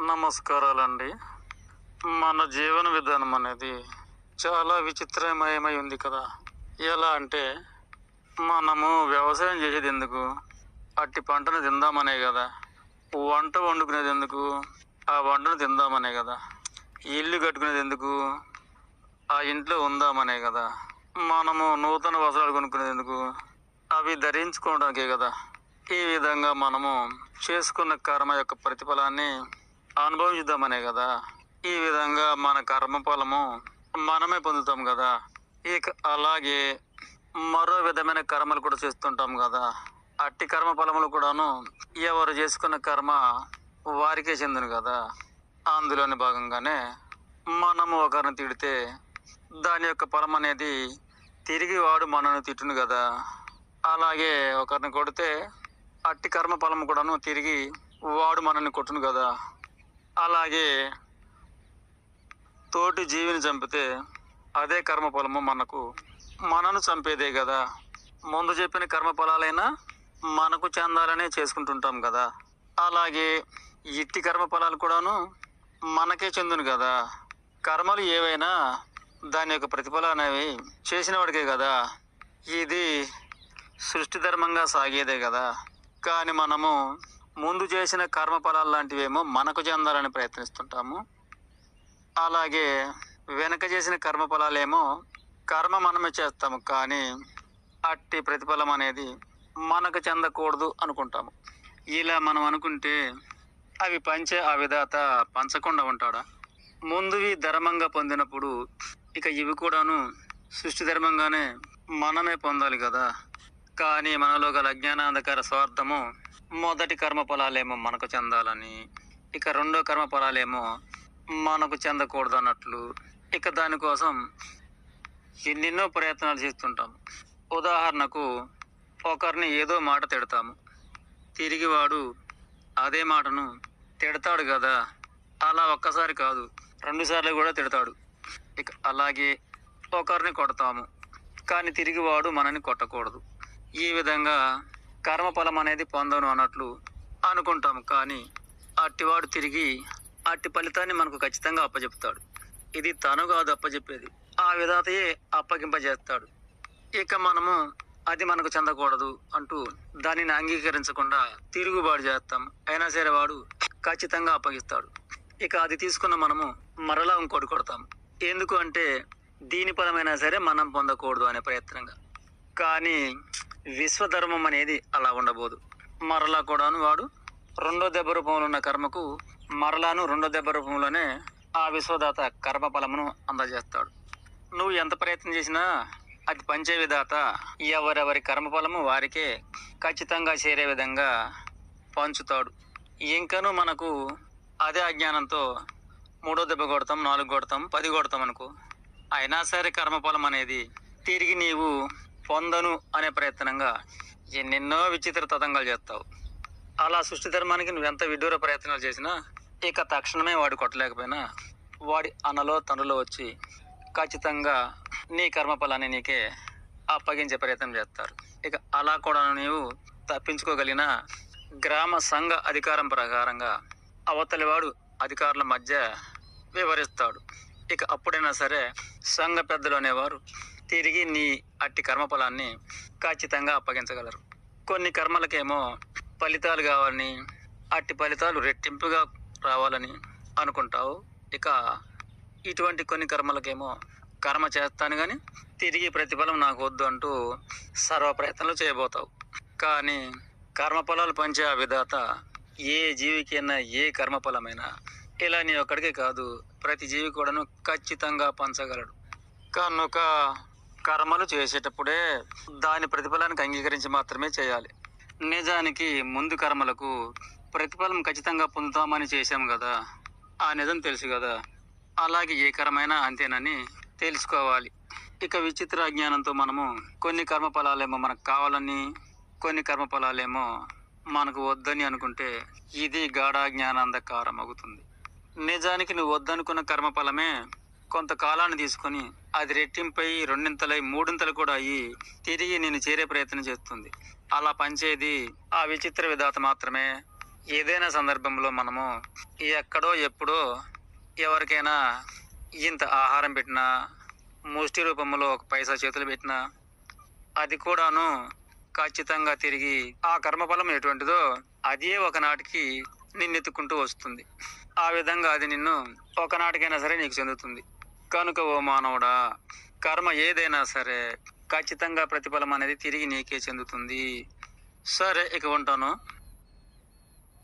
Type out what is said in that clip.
నమస్కారాలండి. మన జీవన విధానం అనేది చాలా విచిత్రమయమై ఉంది కదా. ఎలా అంటే మనము వ్యవసాయం చేసేది ఎందుకు? అట్టి పంటను తిందామనే కదా. వంట వండుకునేది ఎందుకు? ఆ వంటను తిందామనే కదా. ఇల్లు కట్టుకునేది ఎందుకు? ఆ ఇంట్లో ఉందామనే కదా. మనము నూతన వస్త్రాలు కొనుక్కునేది ఎందుకు? అవి ధరించుకోవడానికే కదా. ఈ విధంగా మనము చేసుకున్న కర్మ యొక్క ప్రతిఫలాన్ని అనుభవించుదామనే కదా. ఈ విధంగా మన కర్మ ఫలము మనమే పొందుతాం కదా. ఇక అలాగే మరో విధమైన కర్మలు కూడా చేస్తుంటాం కదా. అట్టి కర్మ ఫలములు కూడాను ఎవరు చేసుకున్న కర్మ వారికే చెందును కదా. అందులోని భాగంగానే మనము ఒకరిని తిడితే దాని యొక్క ఫలం అనేది తిరిగి వాడు మనల్ని తిట్టును కదా. అలాగే ఒకరిని కొడితే అట్టి కర్మ ఫలం కూడాను తిరిగి వాడు మనల్ని కొట్టును కదా. అలాగే తోటి జీవిని చంపితే అదే కర్మఫలము మనకు. మనను చంపేదే కదా ముందు చెప్పిన కర్మ ఫలాలైనా మనకు చెందాలనే చేసుకుంటుంటాం కదా అలాగే ఇట్టి కర్మఫలాలు కూడాను మనకే చెందును కదా కర్మలు ఏవైనా దాని యొక్క ప్రతిఫలం అనేవి చేసిన వాడికే కదా ఇది సృష్టి ధర్మంగా సాగేదే కదా కానీ మనము ముందు చేసిన కర్మఫలాలు లాంటివేమో మనకు చెందాలని ప్రయత్నిస్తుంటాము. అలాగే వెనక చేసిన కర్మ ఫలాలేమో కర్మ మనమే చేస్తాము కానీ అట్టి ప్రతిఫలం అనేది మనకు చెందకూడదు అనుకుంటాము. ఇలా మనం అనుకుంటే అవి పంచే ఆ విధాత పంచకుండా ఉంటాడా? ముందువి ధర్మంగా పొందినప్పుడు ఇక ఇవి కూడాను సృష్టి ధర్మంగానే మనమే పొందాలి కదా. కానీ మనలో గల అజ్ఞానాంధకార స్వార్థము మొదటి కర్మ ఫలాలేమో మనకు చెందాలని ఇక రెండో కర్మ ఫలాలేమో మనకు చెందకూడదు అన్నట్లు ఇక దానికోసం ఎన్నెన్నో ప్రయత్నాలు చేస్తుంటాం ఉదాహరణకు ఒకరిని ఏదో మాట తిడతాము. తిరిగి వాడు అదే మాటను తిడతాడు కదా అలా ఒక్కసారి కాదు రెండుసార్లు కూడా తిడతాడు. ఇక అలాగే ఒకరిని కొడతాము కానీ తిరిగి వాడు మనని కొట్టకూడదు. ఈ విధంగా కర్మఫలం అనేది పొందను అన్నట్లు అనుకుంటాం కానీ అట్టివాడు తిరిగి అట్టి ఫలితాన్ని మనకు ఖచ్చితంగా అప్పచెప్తాడు ఇది తను కాదు అప్పచెప్పేది ఆ విధాతయే అప్పగింపజేస్తాడు. ఇక మనము అది మనకు చెందకూడదు అంటూ దానిని అంగీకరించకుండా తిరుగుబాటు చేస్తాం. అయినా సరే వాడు ఖచ్చితంగా అప్పగిస్తాడు. ఇక అది తీసుకున్న మనము మరలా ఇంకోటి కొడతాం. ఎందుకు అంటే దీని ఫలమైనా సరే మనం పొందకూడదు అనే ప్రయత్నంగా. కానీ విశ్వధర్మం అనేది అలా ఉండబోదు. మరలా కూడాను వాడు రెండో దెబ్బ రూపంలో ఉన్న కర్మకు మరలాను రెండో దెబ్బ రూపంలోనే ఆ విశ్వదాత కర్మ ఫలమును అందజేస్తాడు. నువ్వు ఎంత ప్రయత్నం చేసినా అది పంచే విధాత ఎవరెవరి కర్మఫలము వారికే ఖచ్చితంగా చేరే విధంగా పంచుతాడు. ఇంకను మనకు అదే అజ్ఞానంతో మూడో దెబ్బ కొడతాం నాలుగు కొడతాం పది కొడతాం అనుకో. అయినా సరే కర్మఫలం అనేది తిరిగి నీవు పొందను అనే ప్రయత్నంగా ఎన్నెన్నో విచిత్ర తతంగాలు చేస్తావు. అలా సృష్టి ధర్మానికి నువ్వెంత విడ్డూర ప్రయత్నాలు చేసినా ఇక తక్షణమే వాడు కొట్టలేకపోయినా వాడి అనలో తనలో వచ్చి ఖచ్చితంగా నీ కర్మఫలాన్ని నీకే అప్పగించే ప్రయత్నం చేస్తారు. ఇక అలా కూడా నీవు తప్పించుకోగలిగిన గ్రామ సంఘ అధికారం ప్రకారంగా అవతలి వాడు అధికారుల మధ్య వివరిస్తాడు. ఇక అప్పుడైనా సరే సంఘ పెద్దలు అనేవారు తిరిగి నీ అట్టి కర్మఫలాన్ని ఖచ్చితంగా అప్పగించగలరు. కొన్ని కర్మలకేమో ఫలితాలు కావాలని అట్టి ఫలితాలు రెట్టింపుగా రావాలని అనుకుంటావు. ఇక ఇటువంటి కొన్ని కర్మలకేమో కర్మ చేస్తాను కానీ తిరిగి ప్రతిఫలం నాకు వద్దు అంటూ సర్వ ప్రయత్నాలు చేయబోతావు. కానీ కర్మఫలాలు పంచే ఆ విధాత ఏ జీవికైనా ఏ కర్మఫలమైనా ఇలా నీ ఒక్కడికే కాదు ప్రతి జీవి కూడాను ఖచ్చితంగా పంచగలడు. కనుక కర్మలు చేసేటప్పుడే దాని ప్రతిఫలానికి అంగీకరించి మాత్రమే చేయాలి. నిజానికి ముందు కర్మలకు ప్రతిఫలం ఖచ్చితంగా పొందుతామని చేశాం కదా. ఆ నిజం తెలుసు కదా. అలాగే ఏ కర్మైనా అంతేనని తెలుసుకోవాలి. ఇక విచిత్ర అజ్ఞానంతో మనము కొన్ని కర్మ ఫలాలేమో మనకు కావాలని కొన్ని కర్మ ఫలాలేమో మనకు వద్దని అనుకుంటే ఇది గాఢ జ్ఞానాంధకారం అవుతుంది నిజానికి నువ్వు వద్దనుకున్న కర్మ కొంత కాలాన్ని తీసుకొని అది రెట్టింపై రెండింతలై మూడింతలు కూడా అయ్యి తిరిగి నేను చేరే ప్రయత్నం చేస్తుంది. అలా పంచేది ఆ విచిత్ర విధాత మాత్రమే. ఏదైనా సందర్భంలో మనము ఎక్కడో ఎప్పుడో ఎవరికైనా ఇంత ఆహారం పెట్టినా ముష్టి రూపంలో ఒక పైసా చేతులు పెట్టినా అది కూడాను ఖచ్చితంగా తిరిగి ఆ కర్మఫలం ఎటువంటిదో అదే ఒకనాటికి నిన్నెత్తుకుంటూ వస్తుంది. ఆ విధంగా అది నిన్ను ఒకనాటికైనా సరే నీకు చెందుతుంది. కనుక ఓ మానవుడా కర్మ ఏదైనా సరే ఖచ్చితంగా ప్రతిఫలం అనేది తిరిగి నీకే చెందుతుంది. సరే ఇక ఉంటాను.